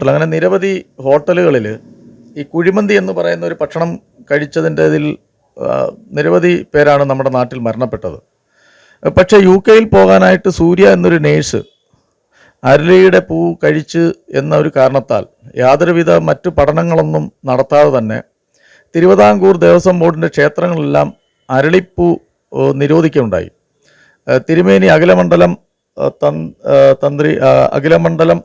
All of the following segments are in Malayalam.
അങ്ങനെ നിരവധി ഹോട്ടലുകളിൽ ഈ കുഴിമന്തി എന്ന് പറയുന്ന ഒരു ഭക്ഷണം കഴിച്ചതിന്റെ ഇതിൽ നിരവധി പേരാണ് നമ്മുടെ നാട്ടിൽ മരണപ്പെട്ടത്. പക്ഷേ യു കെയിൽ പോകാനായിട്ട് സൂര്യ എന്നൊരു നേഴ്സ് അരളിയുടെ പൂ കഴിച്ച് എന്ന ഒരു കാരണത്താൽ യാതൊരുവിധ മറ്റു പഠനങ്ങളൊന്നും നടത്താതെ തന്നെ തിരുവിതാംകൂർ ദേവസ്വം ബോർഡിന്റെ ക്ഷേത്രങ്ങളെല്ലാം അരളിപ്പൂ നിരോധിക്കുണ്ടായി തിരുമേനി അഖിലമണ്ഡലം തന്ത്രി അഖിലമണ്ഡലം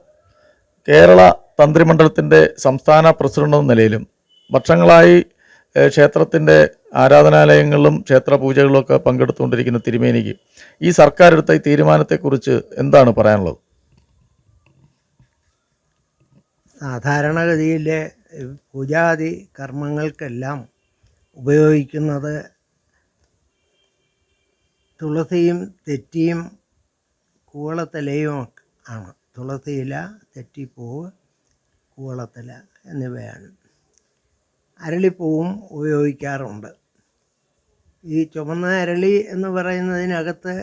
കേരള തന്ത്രിമണ്ഡലത്തിന്റെ സംസ്ഥാന പ്രസിഡന്റ് എന്ന നിലയിലും വർഷങ്ങളായി ക്ഷേത്രത്തിന്റെ ആരാധനാലയങ്ങളിലും ക്ഷേത്ര പൂജകളിലൊക്കെ പങ്കെടുത്തുകൊണ്ടിരിക്കുന്ന തിരുമേനിക്ക് ഈ സർക്കാർ എടുത്ത ഈ തീരുമാനത്തെക്കുറിച്ച് എന്താണ് പറയാനുള്ളത്? സാധാരണഗതിയിലെ പൂജാതി കർമ്മങ്ങൾക്കെല്ലാം ഉപയോഗിക്കുന്നത് തുളസിയും തെറ്റിയും കൂവളത്തലയും ആണ്. തുളസിയില തെറ്റിപ്പൂവ് കൂവളത്തല എന്നിവയാണ്. അരളിപ്പൂവും ഉപയോഗിക്കാറുണ്ട്. ഈ ചുമന്ന അരളി എന്ന് പറയുന്നതിനകത്ത്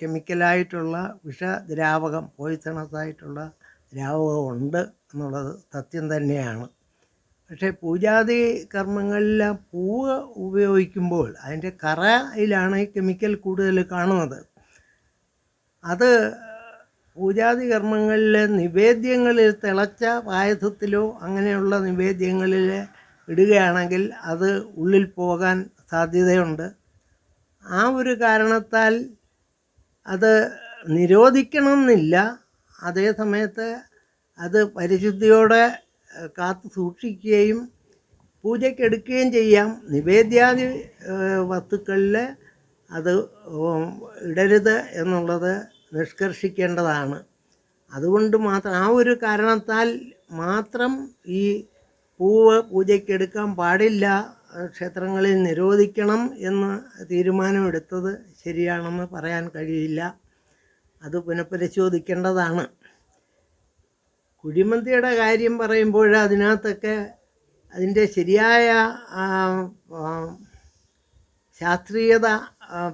കെമിക്കലായിട്ടുള്ള വിഷദ്രാവകം പോയിത്തണത്തായിട്ടുള്ള ആയിട്ടുള്ള ദ്രാവകം ഉണ്ട് എന്നുള്ളത് സത്യം തന്നെയാണ്. പക്ഷേ പൂജാതി കർമ്മങ്ങളിലാ പൂവ് ഉപയോഗിക്കുമ്പോൾ അതിന്റെ കറയിലാണ് ഈ കെമിക്കൽ കൂടുതൽ കാണുന്നത്. അത് പൂജാതി കർമ്മങ്ങളിൽ നിവേദ്യങ്ങളിൽ തിളച്ച പായസത്തിലോ അങ്ങനെയുള്ള നിവേദ്യങ്ങളിൽ ഇടുകയാണെങ്കിൽ അത് ഉള്ളിൽ പോകാൻ സാധ്യതയുണ്ട്. ആ ഒരു കാരണത്താൽ അത് നിരോധിക്കണമെന്നില്ല. അതേ സമയത്ത് അത് പരിശുദ്ധിയോടെ കാത്തു സൂക്ഷിക്കുകയും പൂജയ്ക്കെടുക്കുകയും ചെയ്യാം. നിവേദ്യാദി വസ്തുക്കളിൽ അത് ഇടരുത് എന്നുള്ളത് നിഷ്കർഷിക്കേണ്ടതാണ്. അതുകൊണ്ട് മാത്രം ആ ഒരു കാരണത്താൽ മാത്രം ഈ പൂവ് പൂജയ്ക്കെടുക്കാൻ പാടില്ല. ക്ഷേത്രങ്ങളിൽ നിരോധിക്കണം എന്ന് തീരുമാനമെടുത്തത് ശരിയാണെന്ന് പറയാൻ കഴിയില്ല. അത് പുനഃപരിശോധിക്കേണ്ടതാണ്. കുഴിമന്തിയുടെ കാര്യം പറയുമ്പോൾ അതിനകത്തൊക്കെ അതിന്റെ ശരിയായ ശാസ്ത്രീയത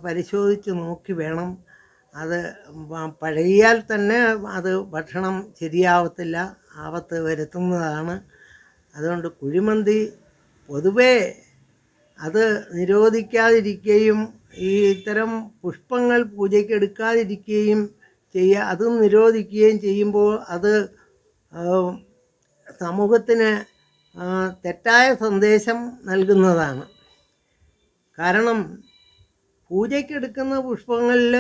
പരിശോധിച്ച് നോക്കി വേണം. അത് പഴകിയാൽ തന്നെ അത് ഭക്ഷണം ശരിയാവത്തില്ല ആപത്ത് വരുത്തുന്നതാണ്. അതുകൊണ്ട് കുഴിമന്തി പൊതുവേ അത് നിരോധിക്കാതിരിക്കുകയും ഈ ഇത്തരം പുഷ്പങ്ങൾ പൂജയ്ക്ക് എടുക്കാതിരിക്കുകയും ചെയ്യുക അതും നിരോധിക്കുകയും ചെയ്യുമ്പോൾ അത് സമൂഹത്തിന് തെറ്റായ സന്ദേശം നൽകുന്നതാണ്. കാരണം പൂജയ്ക്കെടുക്കുന്ന പുഷ്പങ്ങളിൽ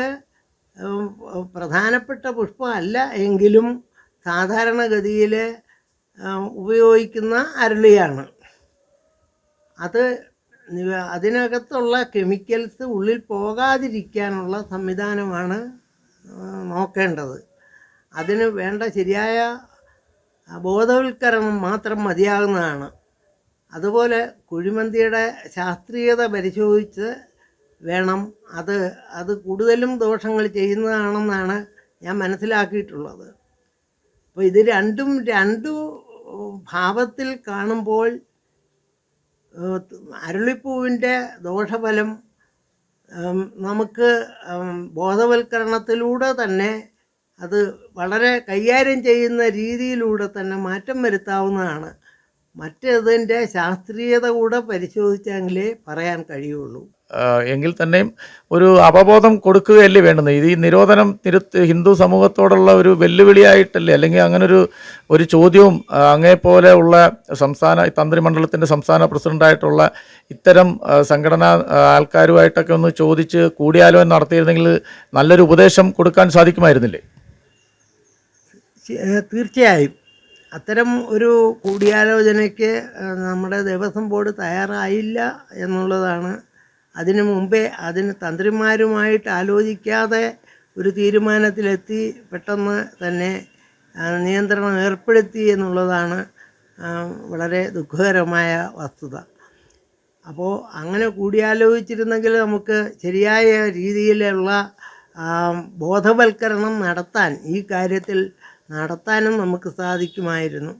പ്രധാനപ്പെട്ട പുഷ്പമല്ല എങ്കിലും സാധാരണഗതിയിൽ ഉപയോഗിക്കുന്ന അരളിയാണ്. അത് അതിനകത്തുള്ള കെമിക്കൽസ് ഉള്ളിൽ പോകാതിരിക്കാനുള്ള സംവിധാനമാണ് നോക്കേണ്ടത്. അതിന് വേണ്ട ശരിയായ ബോധവൽക്കരണം മാത്രം മതിയാകുന്നതാണ്. അതുപോലെ കുഴിമന്തിയുടെ ശാസ്ത്രീയത പരിശോധിച്ച് വേണം. അത് അത് കൂടുതലും ദോഷങ്ങൾ ചെയ്യുന്നതാണെന്നാണ് ഞാൻ മനസ്സിലാക്കിയിട്ടുള്ളത്. അപ്പോൾ ഇത് രണ്ടും രണ്ടു ഭാവത്തിൽ കാണുമ്പോൾ അരുളിപ്പൂവിന്റെ ദോഷഫലം നമുക്ക് ബോധവൽക്കരണത്തിലൂടെ തന്നെ അത് വളരെ കൈകാര്യം ചെയ്യുന്ന രീതിയിലൂടെ തന്നെ മാറ്റം വരുത്താവുന്നതാണ്. മറ്റേതിന്റെ ശാസ്ത്രീയത കൂടെ പരിശോധിച്ചെങ്കിലേ പറയാൻ കഴിയുള്ളൂ. എങ്കിൽ തന്നെയും ഒരു അവബോധം കൊടുക്കുകയല്ലേ വേണ്ടുന്നത്? ഇത് ഈ നിരോധനം തിരുത്ത് ഹിന്ദു സമൂഹത്തോടുള്ള ഒരു വെല്ലുവിളിയായിട്ടല്ലേ? അല്ലെങ്കിൽ അങ്ങനൊരു ഒരു ചോദ്യവും അങ്ങേപോലെ ഉള്ള സംസ്ഥാന തന്ത്രിമണ്ഡലത്തിന്റെ സംസ്ഥാന പ്രസിഡന്റായിട്ടുള്ള ഇത്തരം സംഘടനാ ആൾക്കാരുമായിട്ടൊക്കെ ഒന്ന് ചോദിച്ച് കൂടിയാലോചന നടത്തിയിരുന്നെങ്കിൽ നല്ലൊരു ഉപദേശം കൊടുക്കാൻ സാധിക്കുമായിരുന്നില്ലേ? തീർച്ചയായും. അത്തരം ഒരു കൂടിയാലോചനയ്ക്ക് നമ്മുടെ ദേവസ്വം ബോർഡ് തയ്യാറായില്ല എന്നുള്ളതാണ്. അതിനു മുമ്പേ അതിന് തന്ത്രിമാരുമായിട്ട് ആലോചിക്കാതെ ഒരു തീരുമാനത്തിലെത്തി പെട്ടെന്ന് തന്നെ നിയന്ത്രണം ഏർപ്പെടുത്തി എന്നുള്ളതാണ് വളരെ ദുഃഖകരമായ വസ്തുത. അപ്പോൾ അങ്ങനെ കൂടിയാലോചിച്ചിരുന്നെങ്കിൽ നമുക്ക് ശരിയായ രീതിയിലുള്ള ബോധവൽക്കരണം നടത്താൻ ഈ കാര്യത്തിൽ നടത്താനും നമുക്ക് സാധിക്കുമായിരുന്നു.